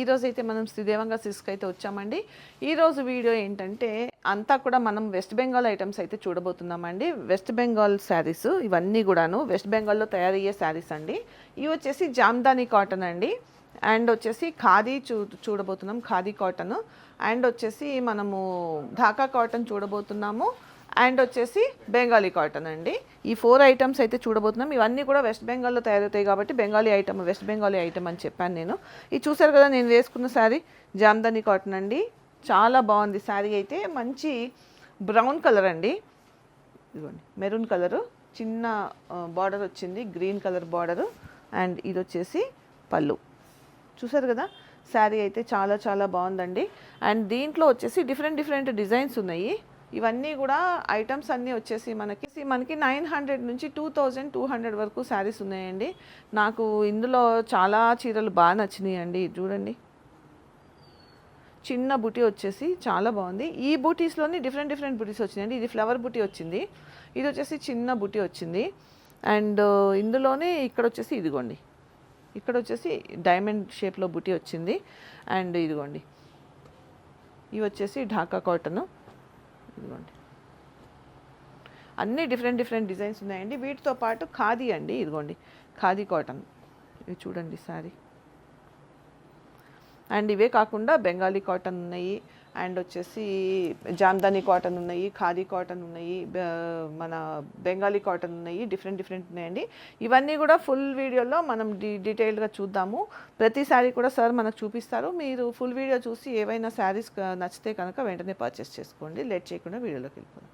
ఈ అయితే మనం శ్రీదేవంగా సిస్క్ అయితే వచ్చామండి. ఈ రోజు వీడియో ఏంటంటే అంతా కూడా మనం వెస్ట్ బెంగాల్ ఐటమ్స్ అయితే చూడబోతున్నామండి. వెస్ట్ బెంగాల్ శారీస్ ఇవన్నీ కూడాను వెస్ట్ బెంగాల్లో తయారయ్యే శారీస్ అండి. ఇవి వచ్చేసి జామ్దాని కాటన్ అండి. అండ్ వచ్చేసి ఖాదీ చూ చూడబోతున్నాం ఖాదీ కాటన్. అండ్ వచ్చేసి మనము ఢాకా కాటన్ చూడబోతున్నాము. అండ్ వచ్చేసి బెంగాలీ కాటన్ అండి. ఈ ఫోర్ ఐటమ్స్ అయితే చూడబోతున్నాం. ఇవన్నీ కూడా వెస్ట్ బెంగాల్లో తయారవుతాయి కాబట్టి Bengali item west Bengali item అని చెప్పాను నేను. ఇది చూసారు కదా నేను వేసుకున్న శారీ జామ్దాని కాటన్ అండి. చాలా బాగుంది శారీ అయితే. మంచి బ్రౌన్ కలర్ అండి. ఇదిగోండి మెరూన్ కలరు. చిన్న బార్డర్ వచ్చింది గ్రీన్ కలర్ బార్డరు. అండ్ ఇది వచ్చేసి పళ్ళు. చూసారు కదా శారీ అయితే చాలా చాలా బాగుందండి. అండ్ దీంట్లో వచ్చేసి డిఫరెంట్ డిఫరెంట్ డిజైన్స్ ఉన్నాయి. ఇవన్నీ కూడా ఐటమ్స్ అన్నీ వచ్చేసి మనకి. మనకి నైన్ హండ్రెడ్ నుంచి టూ థౌజండ్ టూ హండ్రెడ్ వరకు శారీస్ ఉన్నాయండి. నాకు ఇందులో చాలా చీరలు బాగా నచ్చినాయి అండి చూడండి. చిన్న బుటీ వచ్చేసి చాలా బాగుంది. ఈ బూటీస్లోని డిఫరెంట్ డిఫరెంట్ బుటీస్ వచ్చినాయండి. ఇది ఫ్లవర్ బుటీ వచ్చింది. ఇది వచ్చేసి చిన్న బుటీ వచ్చింది. అండ్ uh, ఇందులోనే ఇక్కడ వచ్చేసి ఇదిగోండి. ఇక్కడ వచ్చేసి డైమండ్ షేప్లో బుటీ వచ్చింది. అండ్ ఇదిగోండి. ఇవి వచ్చేసి ఢాకా కాటన్. ఇదిగోండి. అన్నీ డిఫరెంట్ డిఫరెంట్ డిజైన్స్ ఉన్నాయండి. వీటితో పాటు ఖాదీ అండి. ఇదిగోండి. ఖాదీ కాటన్. ఇవి చూడండి సారీ అండ్ ఇవే కాకుండా బెంగాలీ కాటన్ ఉన్నాయి. అండ్ వచ్చేసి జామ్దాని కాటన్ ఉన్నాయి ఖాదీ కాటన్ ఉన్నాయి మన బెంగాలీ కాటన్ ఉన్నాయి డిఫరెంట్ డిఫరెంట్ ఉన్నాయండి. ఇవన్నీ కూడా ఫుల్ వీడియోలో మనం డీ డీటెయిల్డ్గా చూద్దాము. ప్రతి శారీ కూడా సార్ మనకు చూపిస్తారు. మీరు ఫుల్ వీడియో చూసి ఏవైనా శారీస్ నచ్చితే కనుక వెంటనే పర్చేస్ చేసుకోండి. లేట్ చేయకుండా వీడియోలోకి వెళ్ళిపోదాం.